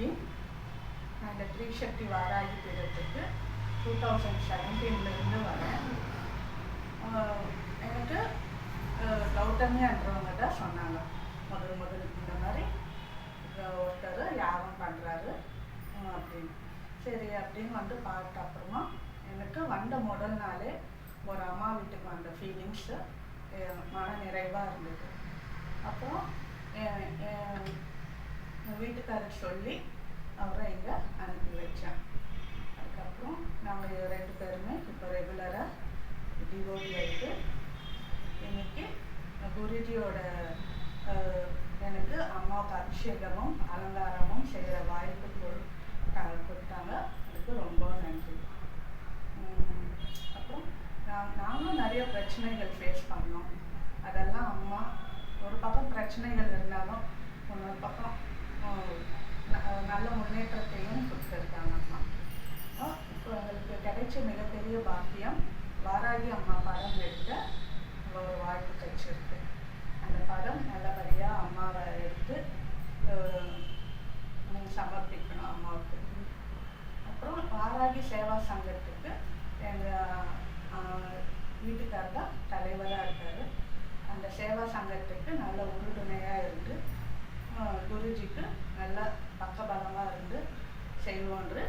வாராகி நான் இந்த த்ரீசக்தி வாராகி பீடத்துக்கு டூ தௌசண்ட் செவன்டீன்லேருந்து வரேன். எனக்கு ஆஹ் கௌதமின்றவங்க தான் சொன்னாங்க. முதல் முதல் இந்த மாதிரி ஒருத்தர் யாரும் பண்ணுறாரு அப்படின்னு. சரி அப்படின்னு வந்து பார்த்த அப்புறமா எனக்கு வந்த முதல் நாளே ஒரு அம்மா வீட்டுக்கு வந்த ஃபீலிங்ஸு மன நிறைவாக இருந்தது. அப்புறம் வீட்டுக்காரர் சொல்லி அவரை இங்கே அனுப்பி வச்சேன். அதுக்கப்புறம் நாங்கள் ரெண்டு பேருமே இப்போ ரெகுலராக டிவோடி ஆகிட்டு இன்னைக்கு குருஜியோட எனக்கு அம்மாவுக்கு அபிஷேகமும் அலங்காரமும் செய்கிற வாய்ப்பு கொடுத்தாங்க. அதுக்கு ரொம்ப நன்றி. அப்புறம் நான் நாங்களும் நிறைய பிரச்சனைகள் ஃபேஸ் பண்ணோம். அதெல்லாம் அம்மா ஒரு பக்கம் பிரச்சனைகள் இருந்தாலும் இன்னொரு பக்கம் மிகப்பெரிய பாக்கியம். வாராகி அம்மா படம் எடுக்க ஒரு வாய்ப்பு கழிச்சிருக்கு அந்த படம் நல்லபடியாக அம்மாவை எடுத்து அஹ், சமர்ப்பிக்கணும் அம்மாவுக்கு. அப்புறம் வாராகி சேவா சங்கத்துக்கு எங்கள் வீட்டுக்காரர் தான் தலைவராக இருக்கார். அந்த சேவா சங்கத்துக்கு நல்ல உறுதுணையாக இருந்து குருஜிக்கு நல்ல பக்கபலமாக இருந்து செய்வோன்று